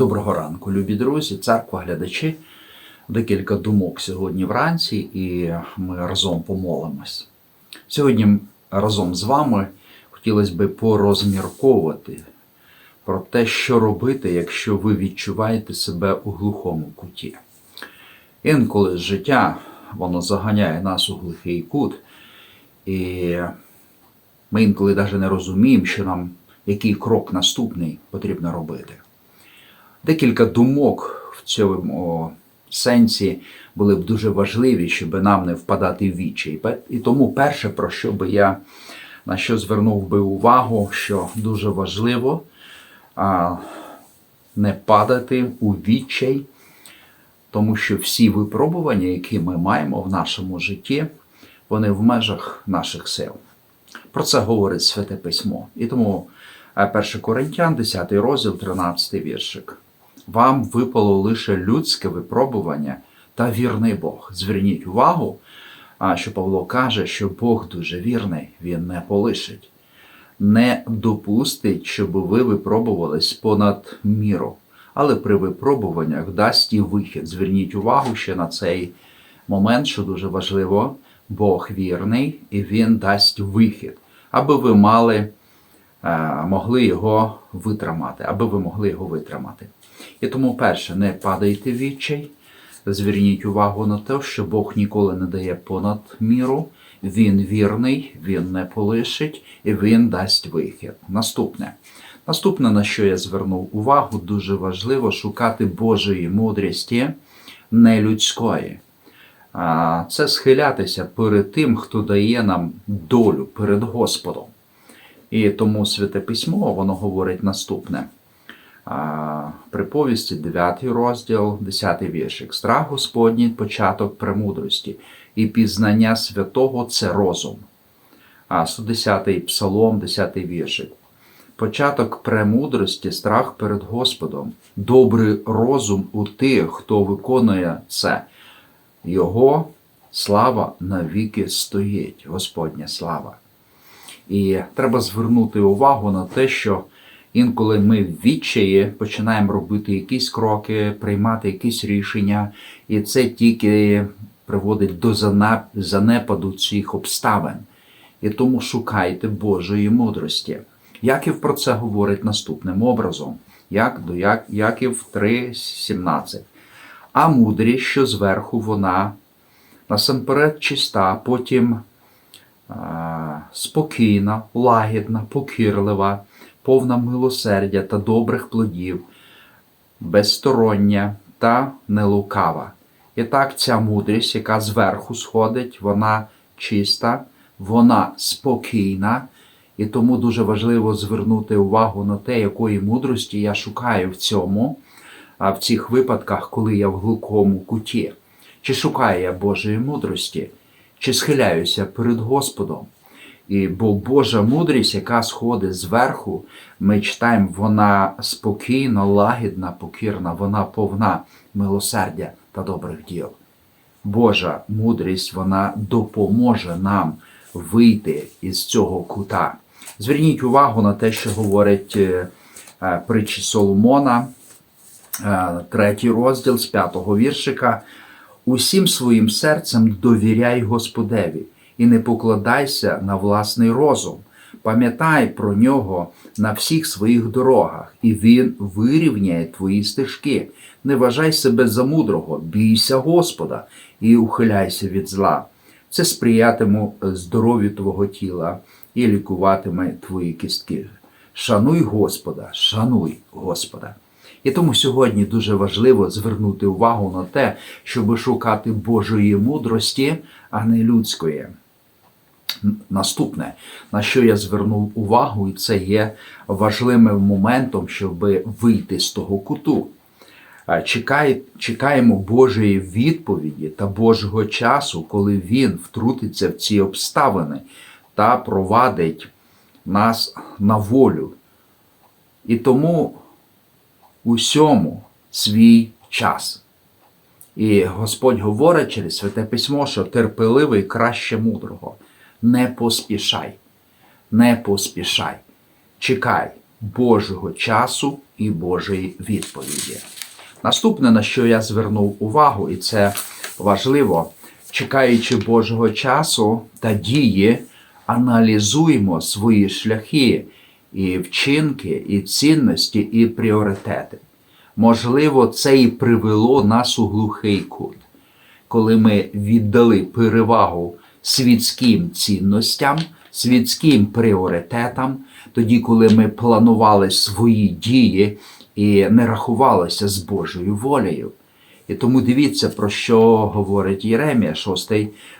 Доброго ранку, любі друзі, церква, глядачі. Декілька думок сьогодні вранці, і ми разом помолимось. Сьогодні разом з вами хотілося би порозмірковувати про те, що робити, якщо ви відчуваєте себе у глухому куті. Інколи життя воно заганяє нас у глухий кут, і ми інколи навіть не розуміємо, що нам який крок наступний потрібно робити. Декілька думок в цьому сенсі були б дуже важливі, щоб нам не впадати в вічі. І тому перше, про що би я на що звернув би увагу, що дуже важливо а, не падати у відчай, тому що всі випробування, які ми маємо в нашому житті, вони в межах наших сил. Про це говорить Святе Письмо. І тому 1 Коринтян, 10 розділ, 13 віршик. Вам випало лише людське випробування та вірний Бог. Зверніть увагу, що Павло каже, що Бог дуже вірний, Він не полишить, не допустить, щоб ви випробувались понад міру, але при випробуваннях дасть і вихід. Зверніть увагу ще на цей момент, що дуже важливо, Бог вірний і Він дасть вихід, аби ви мали. Могли його витримати, аби ви могли його витримати. І тому, перше, не падайте відчай, зверніть увагу на те, що Бог ніколи не дає понад міру, Він вірний, Він не полишить і Він дасть вихід. Наступне. Наступне, на що я звернув увагу, дуже важливо шукати Божої мудрості, не людської. Це схилятися перед тим, хто дає нам долю перед Господом. І тому Святе Письмо воно говорить наступне. Приповісті 9 розділ, 10 віршик. Страх Господній початок премудрості, і пізнання святого це розум. А 110 Псалом, 10 віршик. Початок премудрості, страх перед Господом, добрий розум у тих, хто виконує це. Його слава навіки стоїть, Господня слава. І треба звернути увагу на те, що інколи ми в відчаї починаємо робити якісь кроки, приймати якісь рішення, і це тільки приводить до занепаду цих обставин. І тому шукайте Божої мудрості. Яків про це говорить наступним образом, як до як, Яків 3,17. А мудрість, що зверху вона насамперед чиста, потім спокійна, лагідна, покірлива, повна милосердя та добрих плодів, безстороння та нелукава. І так ця мудрість, яка зверху сходить, вона чиста, вона спокійна, і тому дуже важливо звернути увагу на те, якої мудрості я шукаю в цьому, в цих випадках, коли я в глухому куті. Чи шукаю я Божої мудрості, чи схиляюся перед Господом. І бо Божа мудрість, яка сходить зверху, ми читаємо, вона спокійна, лагідна, покірна, вона повна милосердя та добрих діл. Божа мудрість вона допоможе нам вийти із цього кута. Зверніть увагу на те, що говорить е, е, притчі Соломона, е, третій розділ з п'ятого віршика. Усім своїм серцем довіряй Господеві і не покладайся на власний розум. Пам'ятай про нього на всіх своїх дорогах, і він вирівняє твої стежки. Не вважай себе за мудрого, бійся Господа і ухиляйся від зла. Це сприятиме здоров'ю твого тіла і лікуватиме твої кістки. Шануй Господа, шануй Господа. І тому сьогодні дуже важливо звернути увагу на те, щоб шукати Божої мудрості, а не людської. Наступне, на що я звернув увагу, і це є важливим моментом, щоб вийти з того куту. Чекає, чекаємо Божої відповіді та Божого часу, коли Він втрутиться в ці обставини та провадить нас на волю. І тому усьому свій час. І Господь говорить через Святе Письмо, що терпеливий краще мудрого не поспішай, не поспішай. Чекай Божого часу і Божої відповіді. Наступне, на що я звернув увагу, і це важливо, чекаючи Божого часу та дії, аналізуємо свої шляхи і вчинки, і цінності, і пріоритети. Можливо, це і привело нас у глухий кут, коли ми віддали перевагу світським цінностям, світським пріоритетам, тоді, коли ми планували свої дії і не рахувалися з Божою волею. І тому дивіться, про що говорить Єремія, 6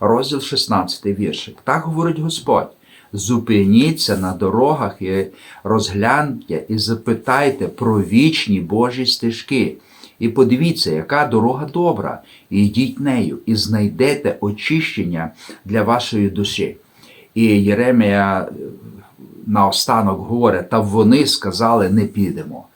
розділ, 16 віршик. Так говорить Господь. Зупиніться на дорогах і розгляньте і запитайте про вічні Божі стежки. І подивіться, яка дорога добра, і йдіть нею, і знайдете очищення для вашої душі. І Єремія е, наостанок говорить, та вони сказали, не підемо.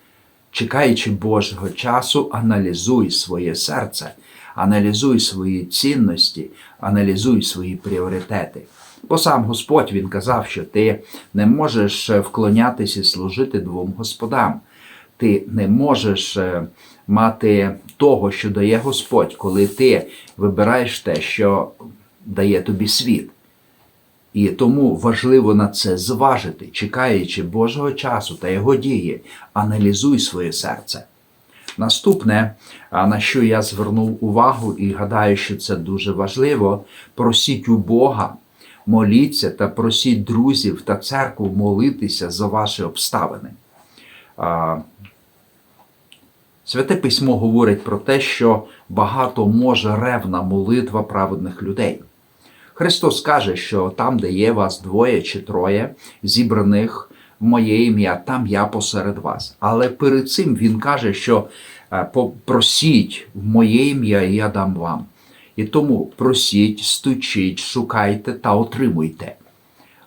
Чекаючи Божого часу, аналізуй своє серце, аналізуй свої цінності, аналізуй свої пріоритети. Бо сам Господь Він казав, що ти не можеш вклонятися і служити двом господам. Ти не можеш е, мати того, що дає Господь, коли ти вибираєш те, що дає тобі світ. І тому важливо на це зважити, чекаючи Божого часу та його дії, аналізуй своє серце. Наступне, на що я звернув увагу і гадаю, що це дуже важливо, просіть у Бога, моліться та просіть друзів та церкву молитися за ваші обставини. Святе письмо говорить про те, що багато може ревна молитва праведних людей. Христос каже, що там, де є вас двоє чи троє, зібраних в моє ім'я, там я посеред вас. Але перед цим Він каже, що е, просіть в моє ім'я, і я дам вам. І тому просіть, стучіть, шукайте та отримуйте.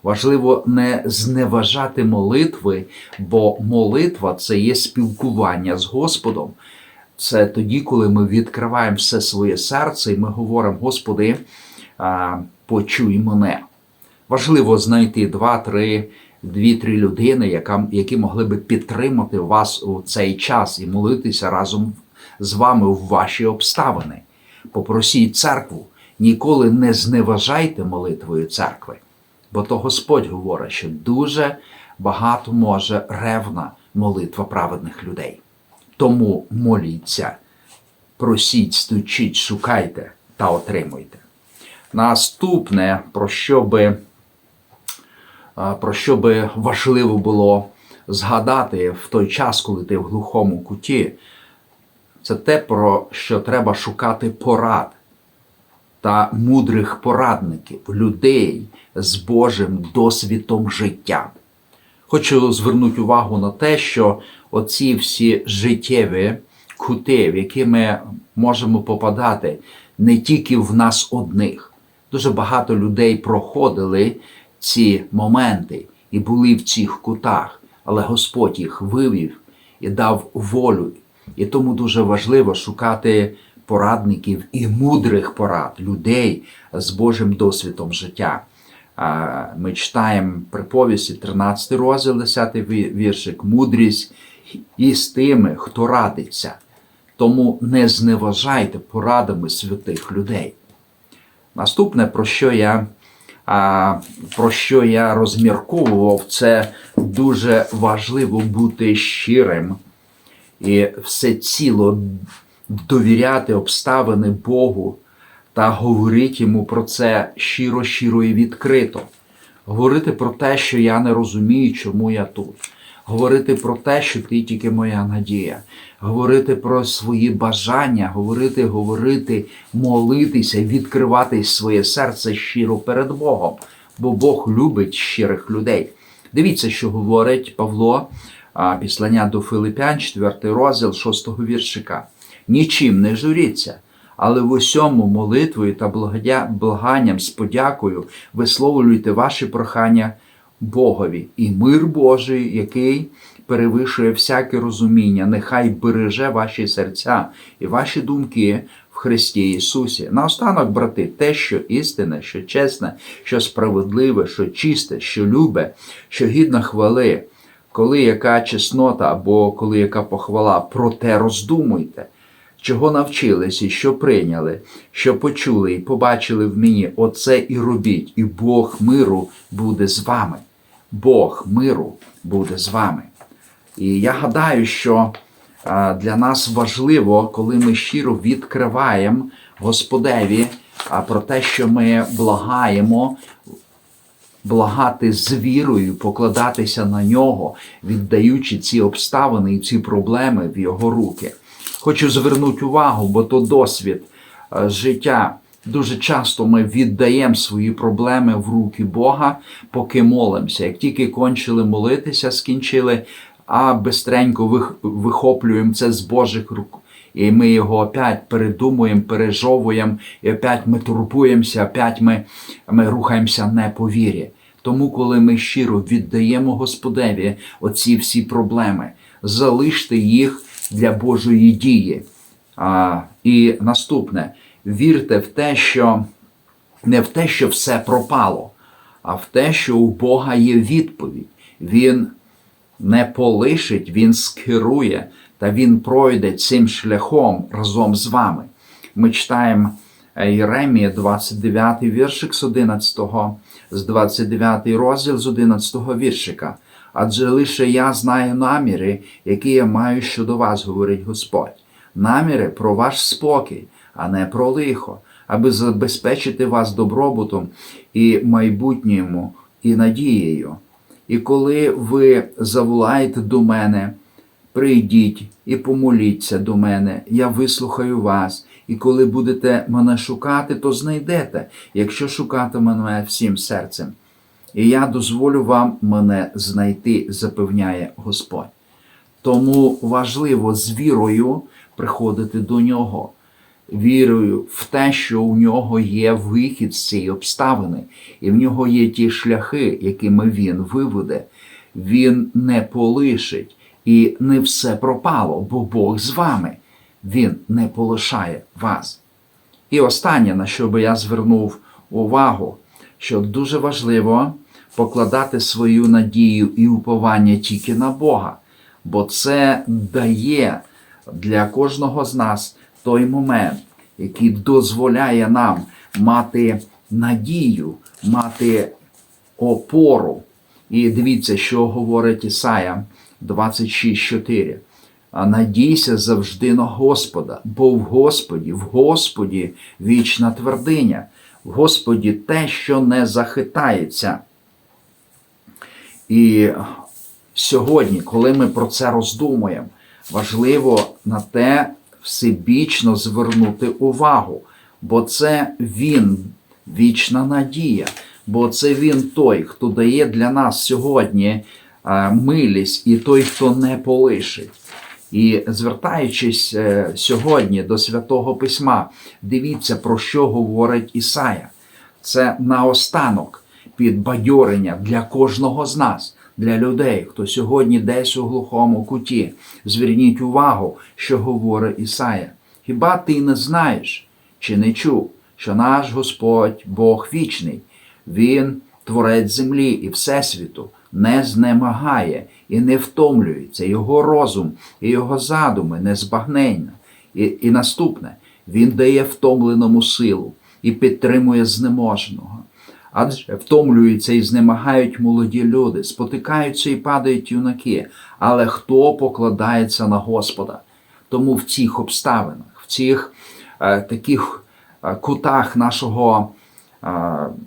Важливо не зневажати молитви, бо молитва це є спілкування з Господом. Це тоді, коли ми відкриваємо все своє серце, і ми говоримо, Господи, почуй мене. Важливо знайти два-три, дві-три людини, які могли би підтримати вас у цей час і молитися разом з вами в ваші обставини. Попросіть церкву, ніколи не зневажайте молитвою церкви. Бо то Господь говорить, що дуже багато може ревна молитва праведних людей. Тому моліться, просіть, стучіть, шукайте та отримуйте. Наступне, про що би, про що би важливо було згадати в той час, коли ти в глухому куті, це те, про що треба шукати порад та мудрих порадників, людей з Божим досвідом життя. Хочу звернути увагу на те, що оці всі життєві кути, в які ми можемо попадати не тільки в нас одних. Дуже багато людей проходили ці моменти і були в цих кутах, але Господь їх вивів і дав волю. І тому дуже важливо шукати порадників і мудрих порад людей з Божим досвідом життя. Ми читаємо приповісті 13 розділ, 10 віршик, мудрість із тими, хто радиться. Тому не зневажайте порадами святих людей. Наступне, про що я про що я розмірковував, це дуже важливо бути щирим і все ціло довіряти обставини Богу та говорити йому про це щиро, щиро і відкрито. Говорити про те, що я не розумію, чому я тут. Говорити про те, що ти тільки моя надія, говорити про свої бажання, говорити, говорити, молитися, відкривати своє серце щиро перед Богом, бо Бог любить щирих людей. Дивіться, що говорить Павло, післання до Филипян, 4 розділ 6 віршика нічим не журіться, але в усьому молитвою та благанням з подякою висловлюйте ваші прохання Богові і мир Божий, який перевищує всяке розуміння, нехай береже ваші серця і ваші думки Христі Ісусі. Наостанок, брати, те, що істинне, що чесне, що справедливе, що чисте, що любе, що гідно хвали коли яка чеснота або коли яка похвала, проте роздумуйте, чого навчились і що прийняли, що почули і побачили в мені, оце і робіть, і Бог миру буде з вами. Бог миру буде з вами. І я гадаю, що для нас важливо, коли ми щиро відкриваємо Господеві про те, що ми благаємо, благати з вірою, покладатися на нього, віддаючи ці обставини і ці проблеми в його руки. Хочу звернути увагу, бо то досвід е, життя. Дуже часто ми віддаємо свої проблеми в руки Бога, поки молимося. Як тільки кончили молитися, скінчили, а бистренько вихоплюємо це з Божих рук. І ми його опять передумуємо, пережовуємо, і опять ми турбуємося, опять ми, ми рухаємося не по вірі. Тому, коли ми щиро віддаємо Господеві оці всі проблеми, залиште їх для Божої дії. А, і наступне, вірте в те, що не в те, що все пропало, а в те, що у Бога є відповідь. Він не полишить, Він скерує та Він пройде цим шляхом разом з вами. Ми читаємо е, Єремія, 29 віршик з 11, з 29 розділ з 11 віршика. Адже лише я знаю наміри, які я маю щодо вас, говорить Господь. Наміри про ваш спокій, а не про лихо, аби забезпечити вас добробутом і майбутньому, і надією. І коли ви заволаєте до мене, прийдіть і помоліться до мене, я вислухаю вас. І коли будете мене шукати, то знайдете, якщо шукати мене всім серцем. І я дозволю вам мене знайти, запевняє Господь. Тому важливо з вірою приходити до нього, вірою в те, що у нього є вихід з цієї обставини, і в нього є ті шляхи, якими він виведе. Він не полишить і не все пропало, бо Бог з вами. Він не полишає вас. І останнє, на що би я звернув увагу, що дуже важливо покладати свою надію і уповання тільки на Бога, бо це дає для кожного з нас той момент, який дозволяє нам мати надію, мати опору. І дивіться, що говорить Ісая 26.4. А надійся завжди на Господа, бо в Господі, в Господі вічна твердиня, в Господі те, що не захитається. І сьогодні, коли ми про це роздумуємо, важливо на те всебічно звернути увагу, бо це Він, вічна надія, бо це Він той, хто дає для нас сьогодні милість і той, хто не полишить. І звертаючись е, сьогодні до Святого Письма, дивіться, про що говорить Ісая. Це наостанок підбадьорення для кожного з нас, для людей, хто сьогодні десь у глухому куті. Зверніть увагу, що говорить Ісая. Хіба ти не знаєш чи не чув, що наш Господь Бог вічний, Він творець землі і Всесвіту, не знемагає і не втомлюється, його розум і його задуми незбагненна. І, і наступне, він дає втомленому силу і підтримує знеможеного. Адже втомлюються і знемагають молоді люди, спотикаються і падають юнаки, але хто покладається на Господа? Тому в цих обставинах, в цих е, таких е, кутах нашого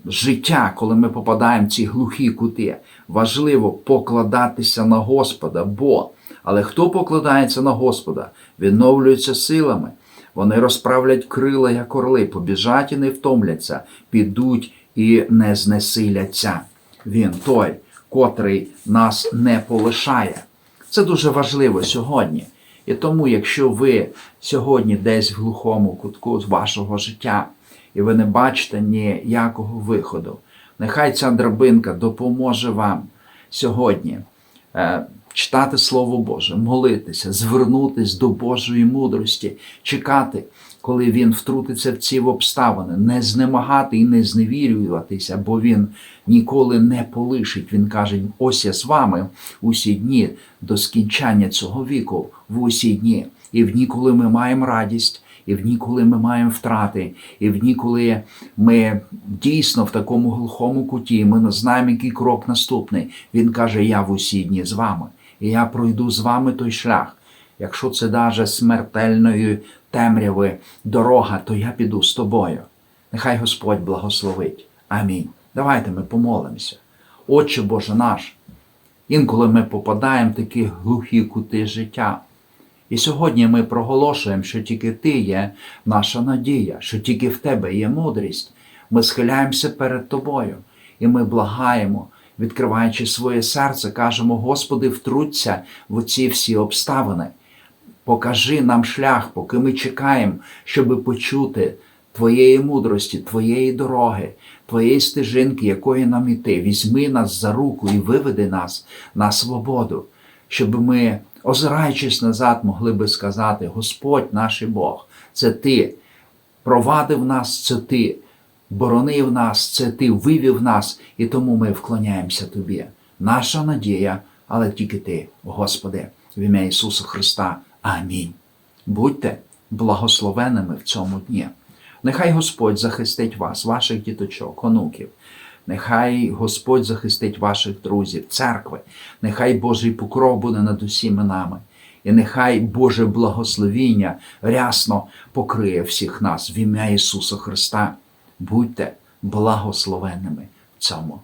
життя, коли ми попадаємо в ці глухі кути, важливо покладатися на Господа, бо але хто покладається на Господа, відновлюється силами. Вони розправлять крила, як орли, побіжать і не втомляться, підуть і не знесиляться. Він той, котрий нас не полишає. Це дуже важливо сьогодні. І тому, якщо ви сьогодні десь в глухому кутку вашого життя, і ви не бачите ніякого виходу, нехай ця драбинка допоможе вам сьогодні е, читати Слово Боже, молитися, звернутись до Божої мудрості, чекати, коли він втрутиться в ці обставини, не знемагати і не зневірюватися, бо він ніколи не полишить. Він каже: ось я з вами усі дні до скінчання цього віку, в усі дні. І в дні, коли ми маємо радість, і в дні, коли ми маємо втрати, і в дні, коли ми дійсно в такому глухому куті, ми не знаємо, який крок наступний. Він каже: Я в усі дні з вами, і я пройду з вами той шлях. Якщо це даже смертельної темряви дорога, то я піду з тобою. Нехай Господь благословить. Амінь. Давайте ми помолимося. Отче Боже наш, інколи ми попадаємо в такі глухі кути життя. І сьогодні ми проголошуємо, що тільки Ти є наша надія, що тільки в Тебе є мудрість. Ми схиляємося перед Тобою, і ми благаємо, відкриваючи своє серце, кажемо: Господи, втруться в оці всі обставини. Покажи нам шлях, поки ми чекаємо, щоб почути Твоєї мудрості, Твоєї дороги, Твоєї стежинки, якої нам іти. Візьми нас за руку і виведи нас на свободу, щоб ми, озираючись назад, могли би сказати: Господь наш Бог, це Ти провадив нас, це Ти, боронив нас, це Ти вивів нас, і тому ми вклоняємося Тобі. Наша надія, але тільки Ти, Господи, в ім'я Ісуса Христа. Амінь. Будьте благословеними в цьому дні. Нехай Господь захистить вас, ваших діточок, онуків. Нехай Господь захистить ваших друзів, церкви, нехай Божий покров буде над усіми нами. І нехай Боже благословіння рясно покриє всіх нас в ім'я Ісуса Христа. Будьте благословенними в цьому